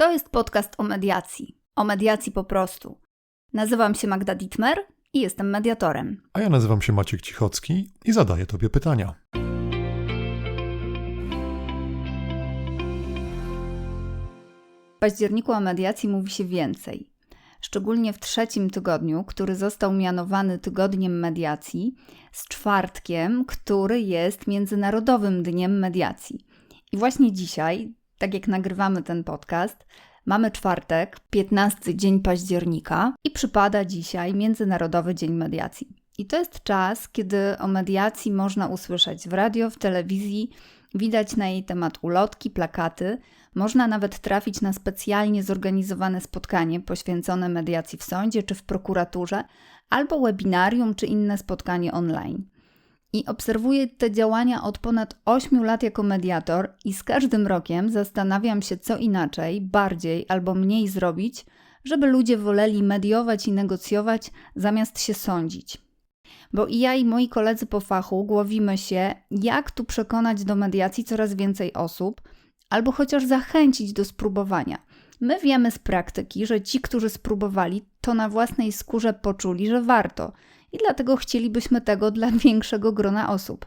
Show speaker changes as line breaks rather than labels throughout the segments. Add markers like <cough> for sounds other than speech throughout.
To jest podcast o mediacji. O mediacji po prostu. Nazywam się Magda Dittmer i jestem mediatorem.
A ja nazywam się Maciek Cichocki i zadaję Tobie pytania.
W październiku o mediacji mówi się więcej. Szczególnie w trzecim tygodniu, który został mianowany tygodniem mediacji, z czwartkiem, który jest Międzynarodowym Dniem Mediacji. I właśnie dzisiaj, tak jak nagrywamy ten podcast, mamy czwartek, 15 dzień października i przypada dzisiaj Międzynarodowy Dzień Mediacji. I to jest czas, kiedy o mediacji można usłyszeć w radio, w telewizji, widać na jej temat ulotki, plakaty, można nawet trafić na specjalnie zorganizowane spotkanie poświęcone mediacji w sądzie czy w prokuraturze, albo webinarium czy inne spotkanie online. I obserwuję te działania od ponad 8 lat jako mediator, i z każdym rokiem zastanawiam się, co inaczej, bardziej albo mniej zrobić, żeby ludzie woleli mediować i negocjować zamiast się sądzić. Bo i ja, i moi koledzy po fachu głowimy się, jak tu przekonać do mediacji coraz więcej osób, albo chociaż zachęcić do spróbowania. My wiemy z praktyki, że ci, którzy spróbowali, to na własnej skórze poczuli, że warto i dlatego chcielibyśmy tego dla <laughs> większego grona osób.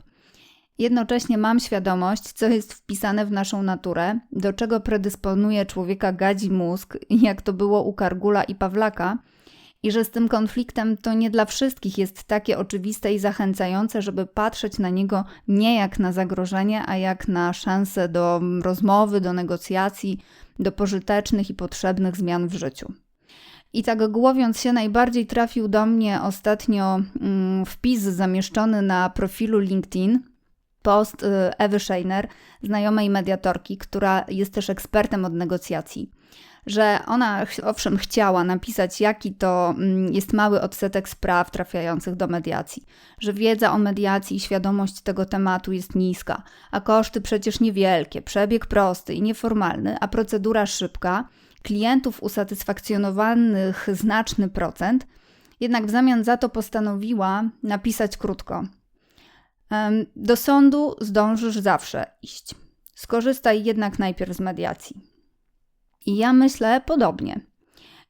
Jednocześnie mam świadomość, co jest wpisane w naszą naturę, do czego predysponuje człowieka gadzi mózg, jak to było u Kargula i Pawlaka, i że z tym konfliktem to nie dla wszystkich jest takie oczywiste i zachęcające, żeby patrzeć na niego nie jak na zagrożenie, a jak na szansę do rozmowy, do negocjacji, do pożytecznych i potrzebnych zmian w życiu. I tak głowiąc się, najbardziej trafił do mnie ostatnio mm, wpis zamieszczony na profilu LinkedIn, post y, Ewy Scheiner, znajomej mediatorki, która jest też ekspertem od negocjacji. Że ona, owszem, chciała napisać, jaki to mm, jest mały odsetek spraw trafiających do mediacji, że wiedza o mediacji i świadomość tego tematu jest niska, a koszty przecież niewielkie, przebieg prosty i nieformalny, a procedura szybka klientów usatysfakcjonowanych znaczny procent, jednak w zamian za to postanowiła napisać krótko. Do sądu zdążysz zawsze iść. Skorzystaj jednak najpierw z mediacji. I ja myślę podobnie.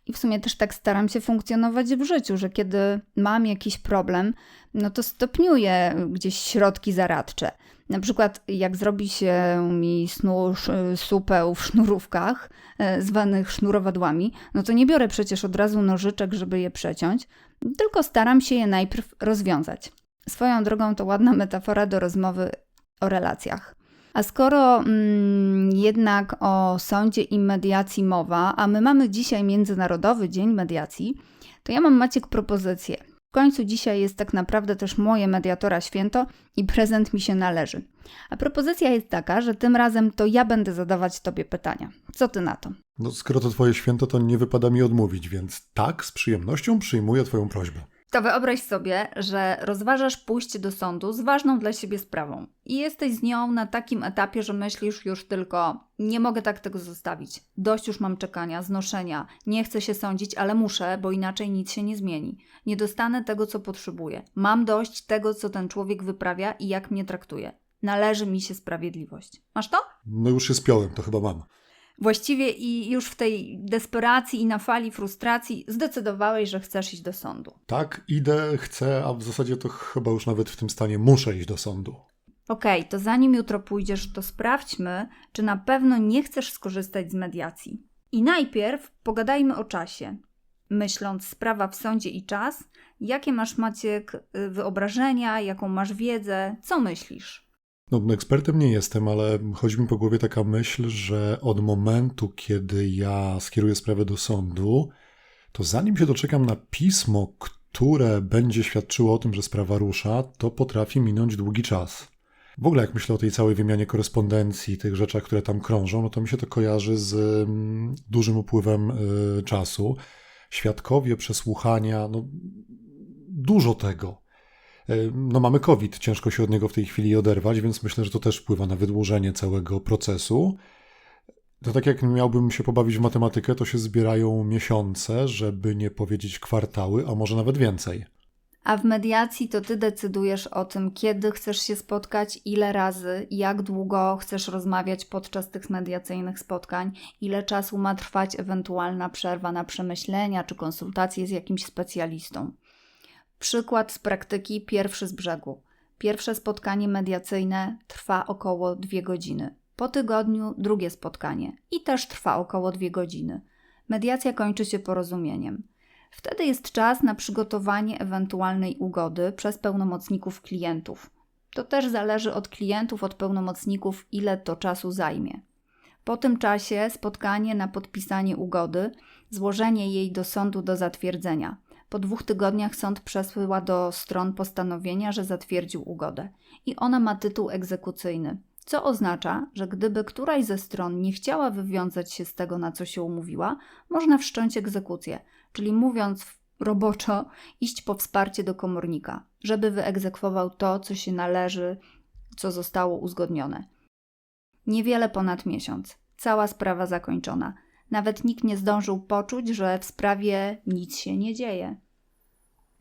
I w sumie też tak staram się funkcjonować w życiu, że kiedy mam jakiś problem, no to stopniuję gdzieś środki zaradcze. Na przykład, jak zrobi się mi snu, supę w sznurówkach, e, zwanych sznurowadłami, no to nie biorę przecież od razu nożyczek, żeby je przeciąć, tylko staram się je najpierw rozwiązać. Swoją drogą to ładna metafora do rozmowy o relacjach. A skoro mm, jednak o sądzie i mediacji mowa, a my mamy dzisiaj Międzynarodowy Dzień Mediacji, to ja mam Maciek propozycję. W końcu dzisiaj jest tak naprawdę też moje mediatora święto i prezent mi się należy. A propozycja jest taka, że tym razem to ja będę zadawać Tobie pytania. Co Ty na to?
No, skoro to Twoje święto, to nie wypada mi odmówić, więc tak, z przyjemnością przyjmuję Twoją prośbę
to wyobraź sobie, że rozważasz pójście do sądu z ważną dla siebie sprawą i jesteś z nią na takim etapie, że myślisz już tylko: Nie mogę tak tego zostawić. Dość już mam czekania, znoszenia, nie chcę się sądzić, ale muszę, bo inaczej nic się nie zmieni. Nie dostanę tego, co potrzebuję. Mam dość tego, co ten człowiek wyprawia i jak mnie traktuje. Należy mi się sprawiedliwość. Masz to?
No już się spiąłem, to chyba mam.
Właściwie i już w tej desperacji i na fali frustracji zdecydowałeś, że chcesz iść do sądu.
Tak, idę, chcę, a w zasadzie to chyba już nawet w tym stanie muszę iść do sądu.
Okej, okay, to zanim jutro pójdziesz, to sprawdźmy, czy na pewno nie chcesz skorzystać z mediacji. I najpierw pogadajmy o czasie. Myśląc sprawa w sądzie i czas, jakie masz Maciek y, wyobrażenia, jaką masz wiedzę, co myślisz?
No, ekspertem nie jestem, ale chodzi mi po głowie taka myśl, że od momentu, kiedy ja skieruję sprawę do sądu, to zanim się doczekam na pismo, które będzie świadczyło o tym, że sprawa rusza, to potrafi minąć długi czas. W ogóle, jak myślę o tej całej wymianie korespondencji, tych rzeczach, które tam krążą, no to mi się to kojarzy z mm, dużym upływem y, czasu. Świadkowie, przesłuchania, no dużo tego. E, no mamy COVID, ciężko się od niego w tej chwili oderwać, więc myślę, że to też wpływa na wydłużenie całego procesu. To tak jak miałbym się pobawić w matematykę, to się zbierają miesiące, żeby nie powiedzieć kwartały, a może nawet więcej.
A w mediacji to ty decydujesz o tym, kiedy chcesz się spotkać, ile razy, jak długo chcesz rozmawiać podczas tych mediacyjnych spotkań, ile czasu ma trwać ewentualna przerwa na przemyślenia czy konsultacje z jakimś specjalistą. Przykład z praktyki pierwszy z brzegu. Pierwsze spotkanie mediacyjne trwa około 2 godziny. Po tygodniu drugie spotkanie i też trwa około 2 godziny. Mediacja kończy się porozumieniem. Wtedy jest czas na przygotowanie ewentualnej ugody przez pełnomocników klientów. To też zależy od klientów, od pełnomocników, ile to czasu zajmie. Po tym czasie spotkanie na podpisanie ugody, złożenie jej do sądu do zatwierdzenia. Po dwóch tygodniach sąd przesyła do stron postanowienia, że zatwierdził ugodę i ona ma tytuł egzekucyjny, co oznacza, że gdyby któraś ze stron nie chciała wywiązać się z tego, na co się umówiła, można wszcząć egzekucję, czyli mówiąc roboczo, iść po wsparcie do komornika, żeby wyegzekwował to, co się należy, co zostało uzgodnione. Niewiele ponad miesiąc. Cała sprawa zakończona. Nawet nikt nie zdążył poczuć, że w sprawie nic się nie dzieje.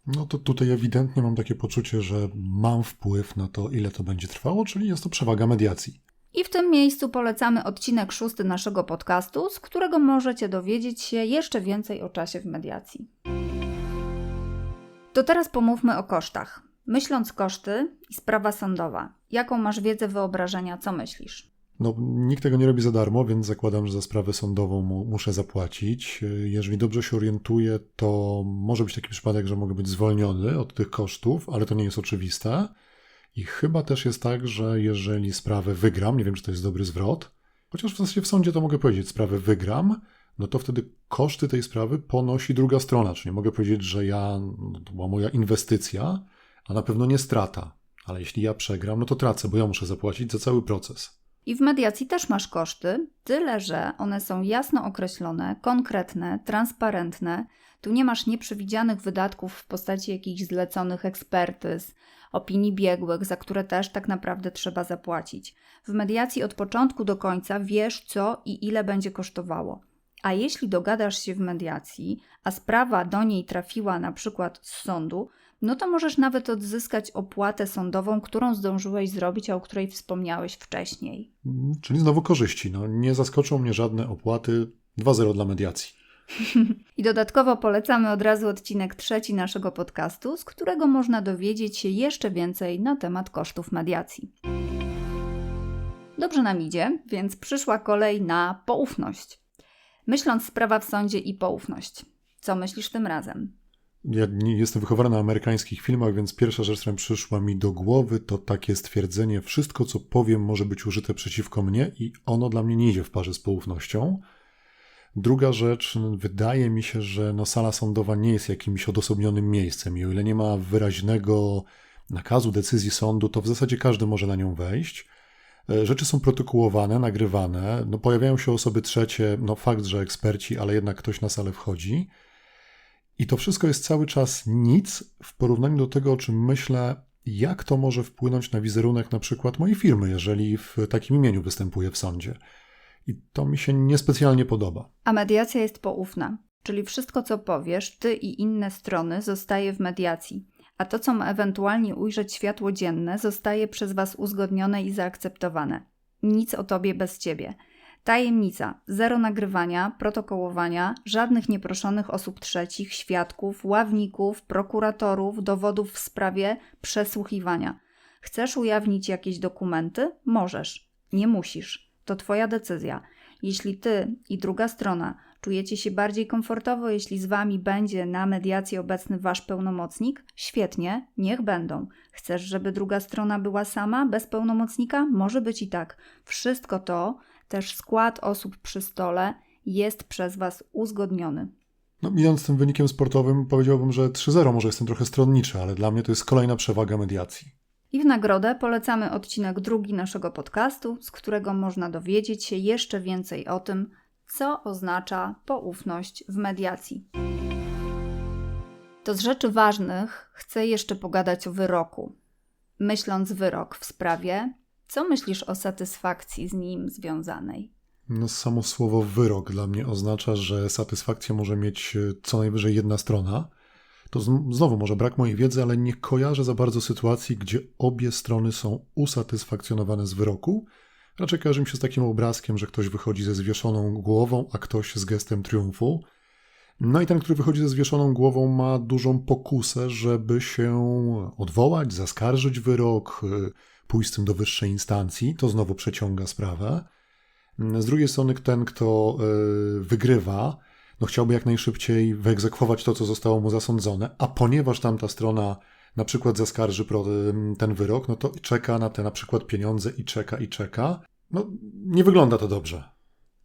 No to tutaj ewidentnie mam takie poczucie, że mam wpływ na to, ile to będzie trwało, czyli jest to przewaga mediacji.
I w tym miejscu polecamy odcinek szósty naszego podcastu, z którego możecie dowiedzieć się jeszcze więcej o czasie w mediacji. To teraz pomówmy o kosztach. Myśląc koszty i sprawa sądowa, jaką masz wiedzę, wyobrażenia, co myślisz?
No, nikt tego nie robi za darmo, więc zakładam, że za sprawę sądową mu, muszę zapłacić. Jeżeli dobrze się orientuję, to może być taki przypadek, że mogę być zwolniony od tych kosztów, ale to nie jest oczywiste. I chyba też jest tak, że jeżeli sprawę wygram, nie wiem, czy to jest dobry zwrot, chociaż w zasadzie w sądzie to mogę powiedzieć, sprawę wygram, no to wtedy koszty tej sprawy ponosi druga strona, czyli mogę powiedzieć, że ja, no to była moja inwestycja, a na pewno nie strata. Ale jeśli ja przegram, no to tracę, bo ja muszę zapłacić za cały proces.
I w mediacji też masz koszty, tyle że one są jasno określone, konkretne, transparentne. Tu nie masz nieprzewidzianych wydatków w postaci jakichś zleconych ekspertyz, opinii biegłych, za które też tak naprawdę trzeba zapłacić. W mediacji od początku do końca wiesz, co i ile będzie kosztowało. A jeśli dogadasz się w mediacji, a sprawa do niej trafiła na przykład z sądu, no to możesz nawet odzyskać opłatę sądową, którą zdążyłeś zrobić, a o której wspomniałeś wcześniej.
Mm, Czyli znowu korzyści. No, nie zaskoczą mnie żadne opłaty. 2-0 dla mediacji. <laughs>
I dodatkowo polecamy od razu odcinek trzeci naszego podcastu, z którego można dowiedzieć się jeszcze więcej na temat kosztów mediacji. Dobrze nam idzie, więc przyszła kolej na poufność. Myśląc sprawa w sądzie i poufność. Co myślisz tym razem?
Ja nie jestem wychowany na amerykańskich filmach, więc pierwsza rzecz, która przyszła mi do głowy, to takie stwierdzenie: wszystko, co powiem, może być użyte przeciwko mnie, i ono dla mnie nie idzie w parze z poufnością. Druga rzecz, wydaje mi się, że no, sala sądowa nie jest jakimś odosobnionym miejscem i o ile nie ma wyraźnego nakazu, decyzji sądu, to w zasadzie każdy może na nią wejść. E, Rzeczy są protokołowane, nagrywane, no, pojawiają się osoby trzecie, no fakt, że eksperci, ale jednak ktoś na salę wchodzi. I to wszystko jest cały czas nic w porównaniu do tego, o czym myślę, jak to może wpłynąć na wizerunek na przykład mojej firmy, jeżeli w takim imieniu występuję w sądzie. I to mi się niespecjalnie podoba.
A mediacja jest poufna, czyli wszystko, co powiesz, ty i inne strony zostaje w mediacji, a to, co ma ewentualnie ujrzeć światło dzienne, zostaje przez was uzgodnione i zaakceptowane. Nic o tobie bez ciebie. Tajemnica, zero nagrywania, protokołowania, żadnych nieproszonych osób trzecich, świadków, ławników, prokuratorów, dowodów w sprawie, przesłuchiwania. Chcesz ujawnić jakieś dokumenty? Możesz. Nie musisz. To Twoja decyzja. Jeśli Ty i druga strona czujecie się bardziej komfortowo, jeśli z Wami będzie na mediacji obecny Wasz pełnomocnik, świetnie, niech będą. Chcesz, żeby druga strona była sama, bez pełnomocnika? Może być i tak. Wszystko to, też skład osób przy stole, jest przez Was uzgodniony.
No, idąc tym wynikiem sportowym, powiedziałbym, że 3-0 może jestem trochę stronniczy, ale dla mnie to jest kolejna przewaga mediacji.
I w nagrodę polecamy odcinek drugi naszego podcastu, z którego można dowiedzieć się jeszcze więcej o tym, co oznacza poufność w mediacji. To z rzeczy ważnych chcę jeszcze pogadać o wyroku. Myśląc wyrok w sprawie, co myślisz o satysfakcji z nim związanej?
No, samo słowo wyrok dla mnie oznacza, że satysfakcję może mieć e, co najwyżej jedna strona. To znowu może brak mojej wiedzy, ale nie kojarzę za bardzo sytuacji, gdzie obie strony są usatysfakcjonowane z wyroku. Raczej kojarzy mi się z takim obrazkiem, że ktoś wychodzi ze zwieszoną głową, a ktoś z gestem triumfu. No i ten, który wychodzi ze zwieszoną głową, ma dużą pokusę, żeby się odwołać, zaskarżyć wyrok, y, pójść z tym do wyższej instancji. To znowu przeciąga sprawę. Z drugiej strony, ten, kto y, wygrywa, no chciałby jak najszybciej wyegzekwować to, co zostało mu zasądzone, a ponieważ tamta strona na przykład zaskarży pro- ten wyrok, no to czeka na te na przykład pieniądze i czeka, i czeka. No, nie wygląda to dobrze.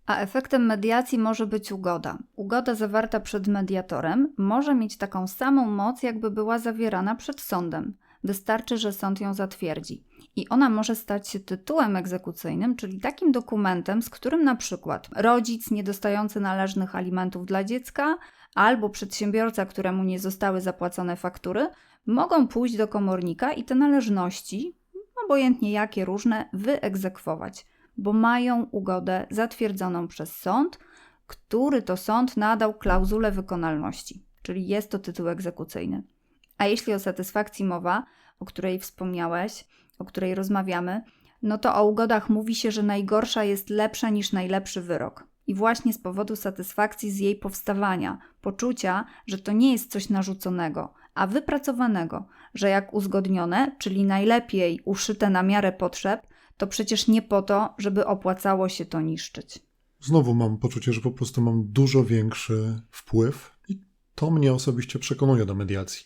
A efektem mediacji może być ugoda. Ugoda zawarta przed mediatorem może mieć taką samą moc, jakby była zawierana przed sądem. Wystarczy, że sąd ją zatwierdzi. I ona może stać się tytułem egzekucyjnym, czyli takim dokumentem, z którym na przykład rodzic niedostający należnych alimentów dla dziecka albo przedsiębiorca, któremu nie zostały zapłacone faktury, mogą pójść do komornika i te należności, obojętnie jakie różne, wyegzekwować bo mają ugodę zatwierdzoną przez sąd, który to sąd nadał klauzulę wykonalności, czyli jest to tytuł egzekucyjny. A jeśli o satysfakcji mowa, o której wspomniałeś, o której rozmawiamy, no to o ugodach mówi się, że najgorsza jest lepsza niż najlepszy wyrok. I właśnie z powodu satysfakcji z jej powstawania, poczucia, że to nie jest coś narzuconego, a wypracowanego, że jak uzgodnione, czyli najlepiej uszyte na miarę potrzeb, to przecież nie po to, żeby opłacało się to niszczyć.
Znowu mam poczucie, że po prostu mam dużo większy wpływ i to mnie osobiście przekonuje do mediacji.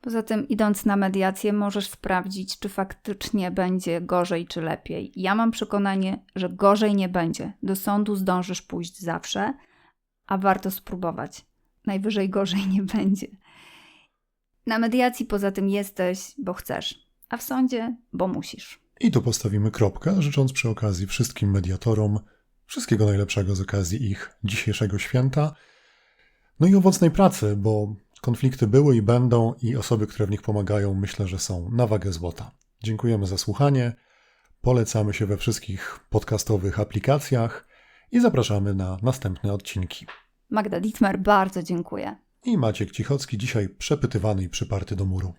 Poza tym, idąc na mediację, możesz sprawdzić, czy faktycznie będzie gorzej, czy lepiej. Ja mam przekonanie, że gorzej nie będzie. Do sądu zdążysz pójść zawsze, a warto spróbować. Najwyżej gorzej nie będzie. Na mediacji poza tym jesteś, bo chcesz, a w sądzie, bo musisz.
I tu postawimy kropkę, życząc przy okazji wszystkim mediatorom wszystkiego najlepszego z okazji ich dzisiejszego święta. No i owocnej pracy, bo konflikty były i będą, i osoby, które w nich pomagają, myślę, że są na wagę złota. Dziękujemy za słuchanie. Polecamy się we wszystkich podcastowych aplikacjach i zapraszamy na następne odcinki.
Magda Dietmar, bardzo dziękuję.
I Maciek Cichocki, dzisiaj przepytywany i przyparty do muru.